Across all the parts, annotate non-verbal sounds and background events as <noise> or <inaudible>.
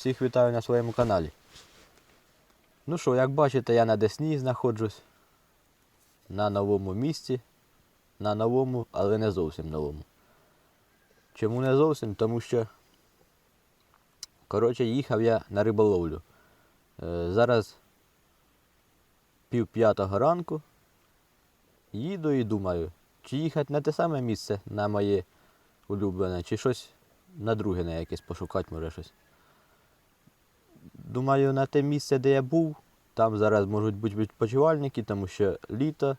Всіх вітаю на своєму каналі. Ну що, як бачите, я на Десні знаходжусь. На новому місці. На новому, але не зовсім новому. Чому не зовсім? Тому що. Коротше, їхав я на риболовлю. Е, зараз пів п'ятого ранку. Їду і думаю, чи їхати на те саме місце, на моє улюблене, чи щось на друге на якесь пошукати, може щось. Думаю, на те місце, де я був, там зараз можуть бути відпочивальники, тому що літо.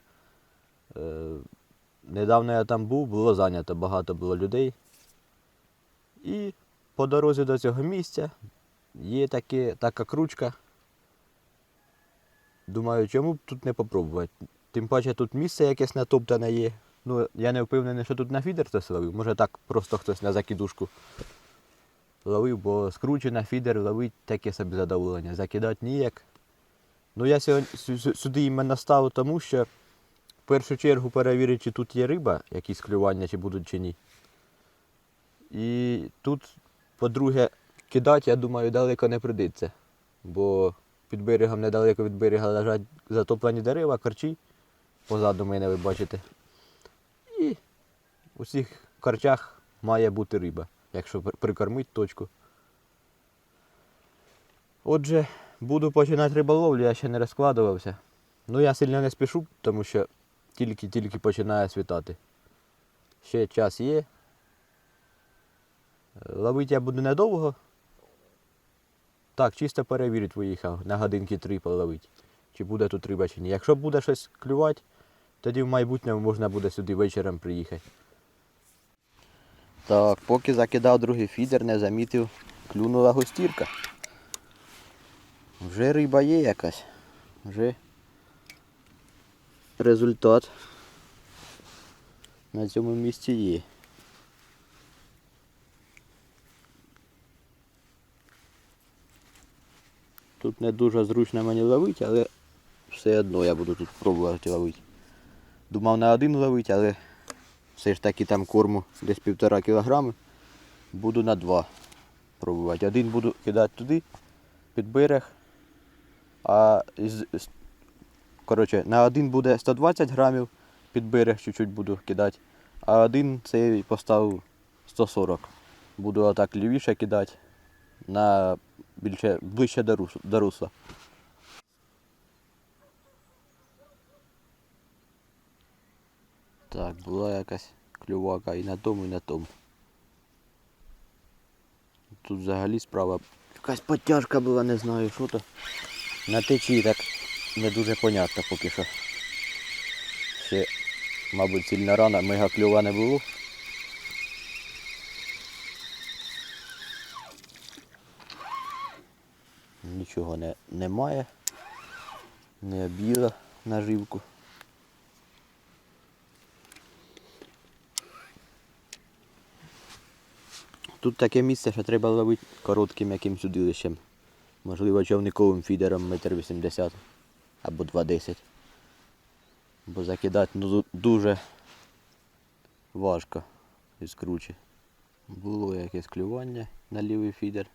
Е, недавно я там був, було зайнято, багато було людей. І по дорозі до цього місця є таке, така кручка. Думаю, чому б тут не попробувати? Тим паче тут місце якесь натоптане є. Ну, я не впевнений, що тут на фідер хтось ловив. Може так просто хтось на закидушку ловив, бо скручена фідер ловить таке собі задоволення. Закидати ніяк. Ну я сьогодні сю- сю- сюди іменно став, тому що в першу чергу перевірити, чи тут є риба, якісь клювання, чи будуть чи ні. І тут, по-друге, кидати, я думаю, далеко не прийдеться. Бо під берегом недалеко від берега лежать затоплені дерева, корчі. Позаду мене ви бачите. І у цих корчах має бути риба, якщо пр- прикормить точку. Отже, буду починати риболовлю, я ще не розкладувався. Ну я сильно не спішу, тому що тільки-тільки починає світати. Ще час є. Ловити я буду недовго. Так, чисто перевірити виїхав, на годинки три половити. Чи буде тут риба чи ні. Якщо буде щось клювати, тоді в майбутньому можна буде сюди вечором приїхати. Так, поки закидав другий фідер, не замітив, клюнула густірка. Вже риба є якась. Вже результат на цьому місці є. Тут не дуже зручно мені ловити, але все одно я буду тут пробувати ловити. Думав на один ловити, але все ж таки там корму десь півтора кілограми. Буду на два пробувати. Один буду кидати туди, під берег. А коротше, на один буде 120 грамів, під берег чуть-чуть буду кидати. А один цей поставив 140. Буду отак лівіше кидати на більше, ближче до русла. Так, була якась клювака і на тому, і на тому. Тут взагалі справа якась потяжка була, не знаю що то. На течії так не дуже понятно поки що. Ще, мабуть, сильно рано, мега клюва не було. Нічого не, немає. Не об'їла наживку. Тут таке місце, що треба ловити коротким якимсь удилищем. Можливо, човниковим фідером метр вісімдесят або 2,10. Бо закидати ну, дуже важко із кручі. Було якесь клювання на лівий фідер.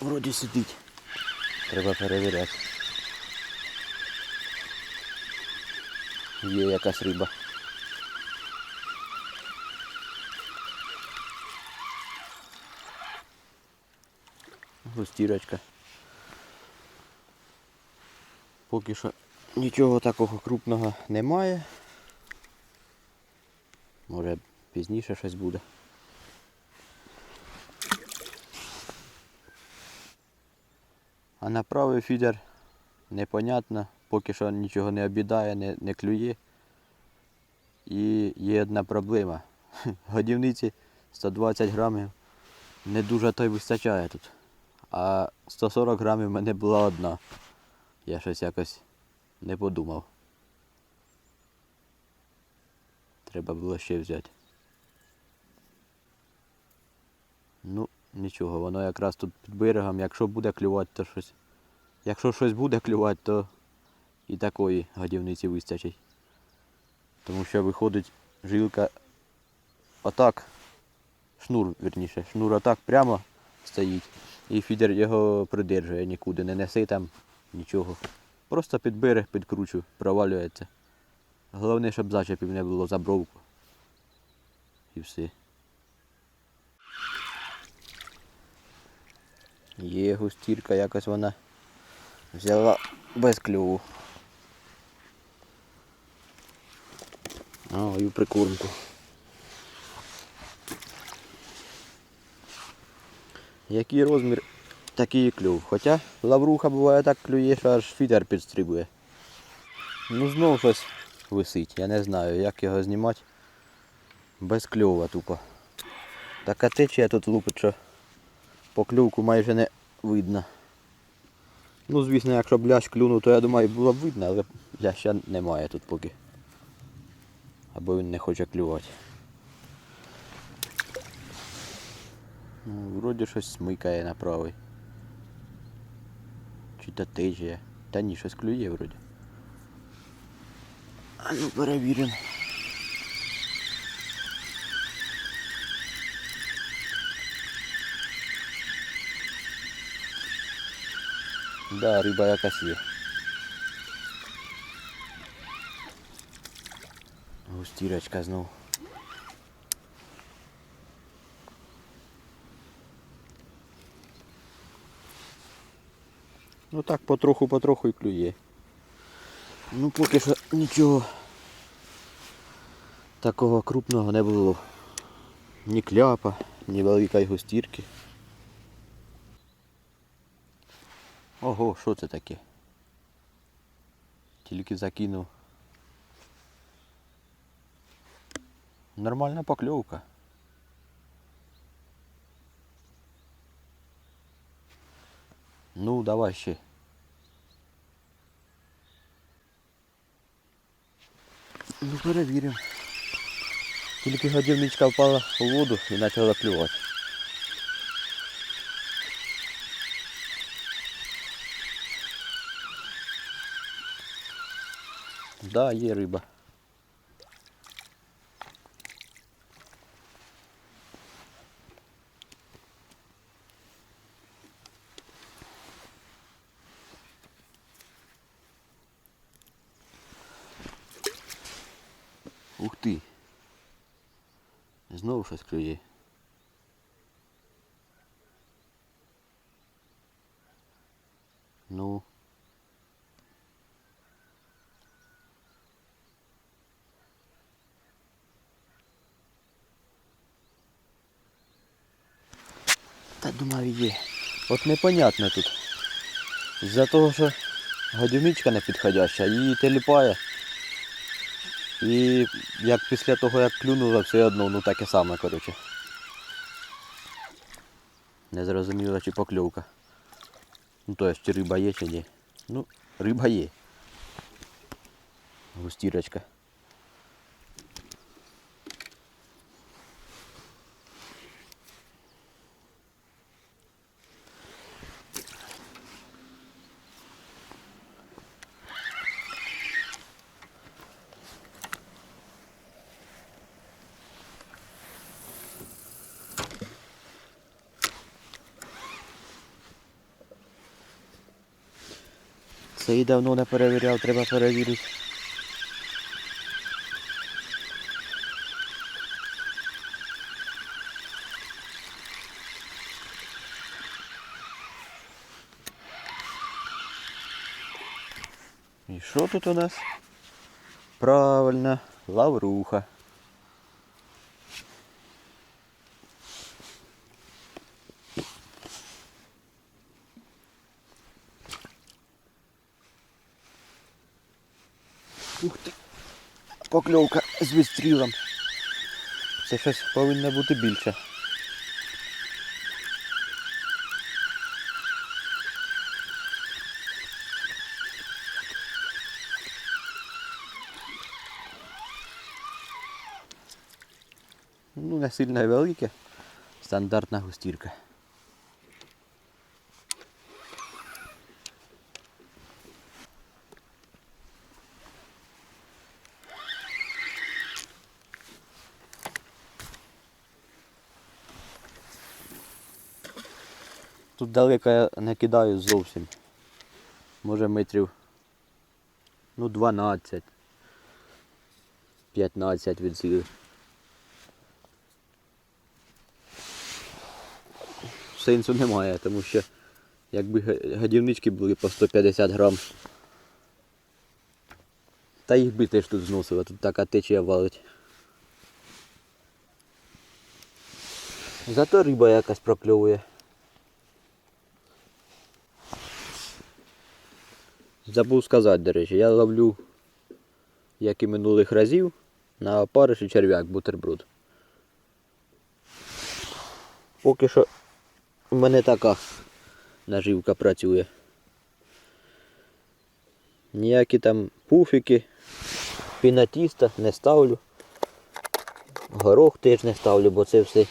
Вроді сидить. Треба перевіряти. Є якась риба. Густірочка. Поки що нічого такого крупного немає. Може пізніше щось буде. А на правий фідер непонятно, поки що нічого не обідає, не, не клює. І є одна проблема. <laughs> Годівниці 120 грамів не дуже то й вистачає тут. А 140 грамів в мене була одна. Я щось якось не подумав. Треба було ще взяти. Ну, нічого, воно якраз тут під берегом, якщо буде клювати, то щось. Якщо щось буде клювати, то і такої годівниці вистачить. Тому що виходить жилка отак шнур, вірніше, шнур отак прямо стоїть. І фідер його придержує нікуди, не неси там нічого. Просто під берег, підкручу, провалюється. Головне, щоб зачепів не було за бровку. І все. Є густірка, якось вона взяла без клюву. О, і прикормку. Який розмір, такий і клюв. Хоча лавруха буває так клює, що аж фідер підстрибує. Ну знов щось висить. Я не знаю, як його знімати. Без кльова тупо. Така течія тут лупить, що поклювку майже не видно. Ну, звісно, якщо б лящ клюнув, то я думаю, було б видно, але ляща немає тут поки. Або він не хоче клювати. Ну, вроді щось смикає на правий. Чи то течія. Та ні, щось клює вроді. А ну перевіримо. Да, риба якась є. Густірочка знов. Ну так потроху-потроху і клює. Ну поки що нічого такого крупного не було. Ні кляпа, ні великої густірки. Ого, що це таке? Тільки закинув. Нормальна покльовка. Ну, давай ще. Ну, перевіримо. Тільки годівничка впала у воду і почала плювати. Да, є риба. Ух ти. Знову щось клює. Ну. Та думаю є. От непонятно тут. З-за того, що годівничка не підходяща, її теліпає. І як після того як клюнула, все одно, ну таке саме, коротше. Не зрозуміло, чи покльовка. Ну то есть, риба є, чи ні. Ну, риба є. Густірочка. І давно не перевіряв, треба перевірити. І що тут у нас? Правильно, лавруха. Ух ти. Покльовка з відстрілом. Це щось повинно бути більше. Ну, не сильно велике. Стандартна густірка. Тут далеко я не кидаю зовсім. Може метрів ну 12. 15 від сили. Сенсу немає, тому що якби гадівнички були по 150 грам. Та їх би теж тут зносило, тут така течія валить. Зато риба якась прокльовує. Забув сказати, до речі, я ловлю, як і минулих разів, на опариш і черв'як бутерброд. Поки що в мене така наживка працює. Ніякі там пуфіки, пінатіста не ставлю. Горох теж не ставлю, бо це все.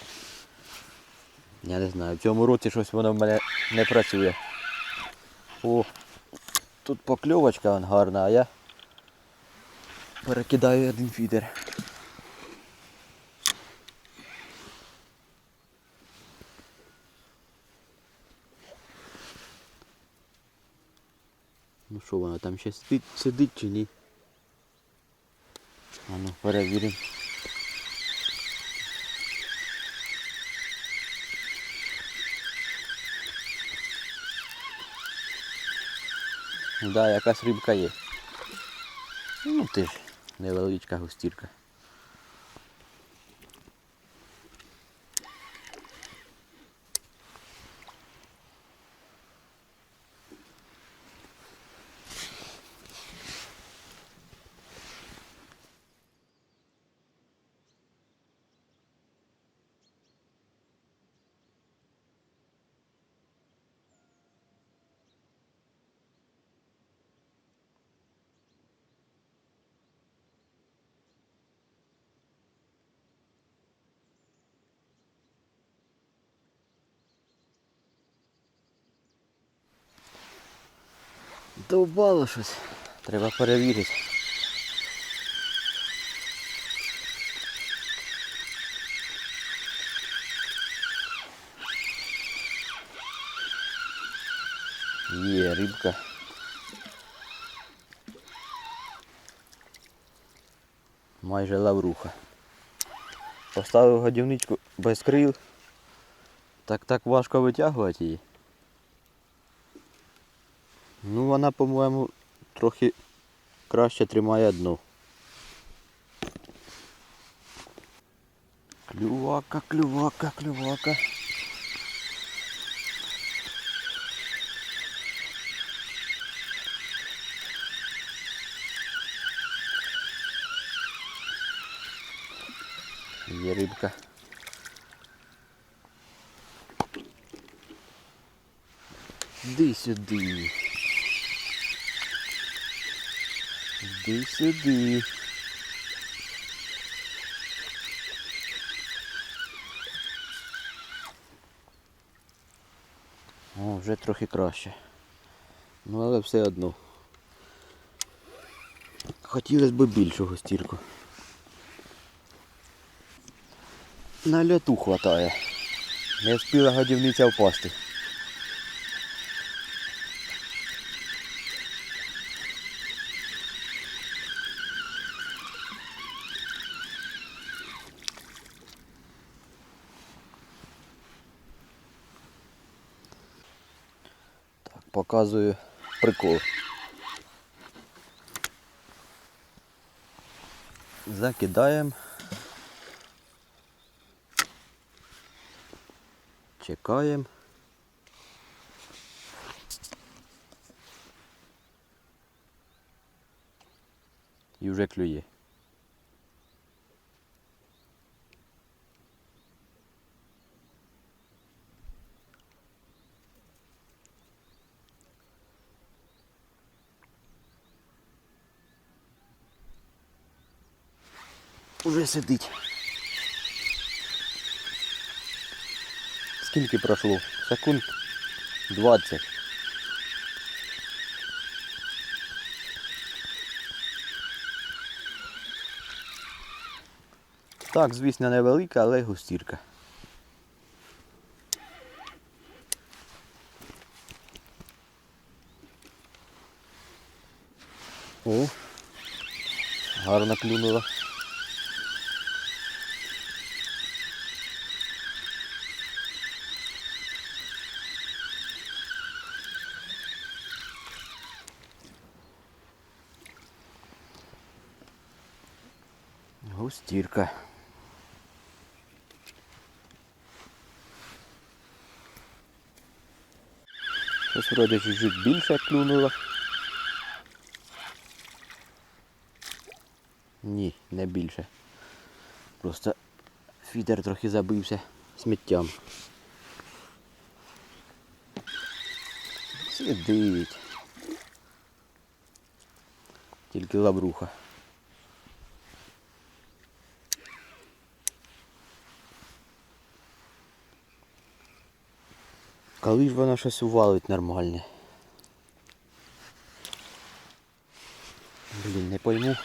Я не знаю, в цьому році щось воно в мене не працює. О, тут покльовочка гарна, а я перекидаю один фідер. Ну що вона там ще сидить, сидить чи ні? А ну перевіримо. Да, якась рибка є. Ну ти ж невеличка густірка. Довбало щось. Треба перевірити. Є рибка. Майже лавруха. Поставив годівничку без крил. Так так важко витягувати її. Ну вона, по-моєму, трохи краще тримає дно. Клювака, клювака, клювака. Є рибка. Іди сюди. Іди сюди. О, вже трохи краще. Ну але все одно. Хотілося б більшого стірку. На льоту хватає. Не встигла годівниця впасти. Показую прикол. Закидаємо. Чекаємо. І вже клює. уже сидить. Скільки пройшло? Секунд 20. Так, звісно, невелика, але густірка. О, гарно клюнула. Густірка. Щось вроде чуть-чуть більше клюнуло. Ні, не більше. Просто фідер трохи забився сміттям. Сидить. Тільки лабруха. Коли ж воно щось увалить нормальне? Блін, не пойму,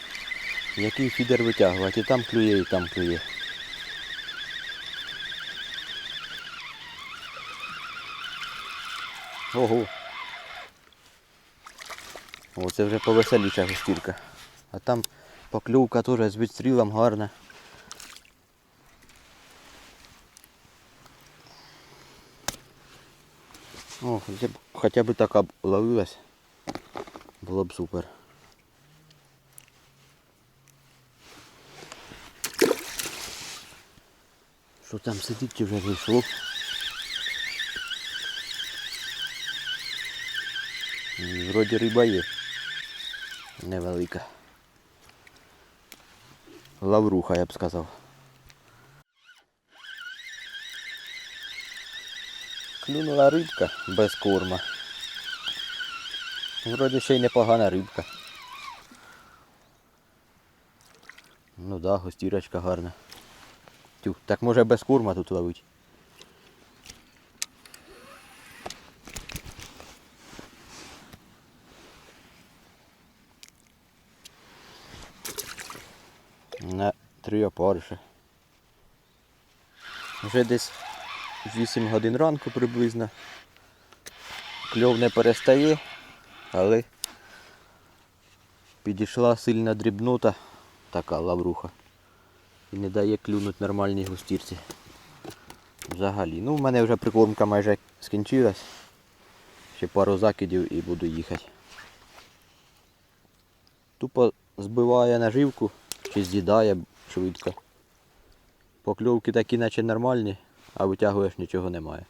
який фідер витягувати. І там клює, і там клює. Ого. О, це вже повеселіша густірка. А там поклювка теж з відстрілом гарна. О, хоча б, хоча б така ловилась, було б супер. Що там сидить чи вже зайшло? Вроді риба є. Невелика. Лавруха, я б сказав. Клюнула рибка без корма. Вроді ще й непогана рибка. Ну да, гостірочка гарна. Тю, так може без корма тут ловить. На три опариша. Вже десь 8 годин ранку приблизно. Кльов не перестає, але підійшла сильна дрібнота, така лавруха. І не дає клюнути нормальній густірці. Взагалі. Ну, в мене вже прикормка майже скінчилась. Ще пару закидів і буду їхати. Тупо збиває наживку чи з'їдає швидко. Покльовки такі наче нормальні, а витягуєш нічого немає.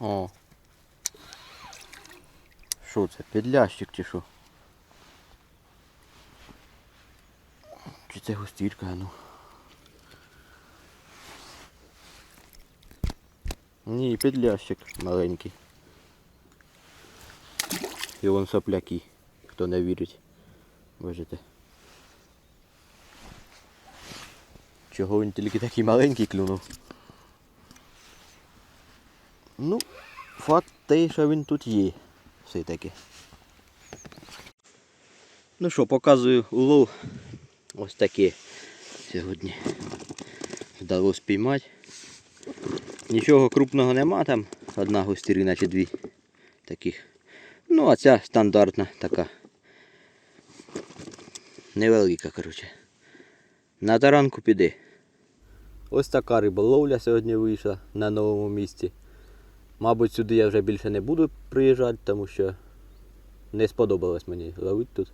О. Що це? Підлящик чи що? Чи це густірка, ну? Ні, підлящик маленький. І вон сопляки, хто не вірить. Бачите. Чого він тільки такий маленький клюнув? Ну, факт той, що він тут є. Все-таки. Ну що, показую улов. Ось таке сьогодні вдалося спіймати. Нічого крупного нема там, одна гостірина чи дві таких. Ну, а ця стандартна така. Невелика, коротше. На таранку піде. Ось така риболовля сьогодні вийшла на новому місці. Мабуть, сюди я вже більше не буду приїжджати, тому що не сподобалось мені ловити тут.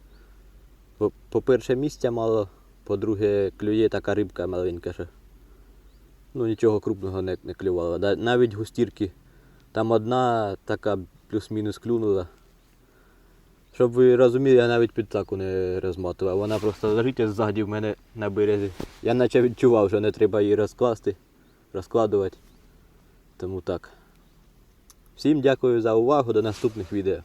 По- По-перше, місця мало, по-друге, клює така рибка маленька, що ну, нічого крупного не, не клювало. Навіть густірки. Там одна така плюс-мінус клюнула. Щоб ви розуміли, я навіть підтаку не розматував. Вона просто лежить ззаді в мене на березі. Я наче відчував, що не треба її розкласти, розкладувати. Тому так. Всім дякую за увагу, до наступних відео.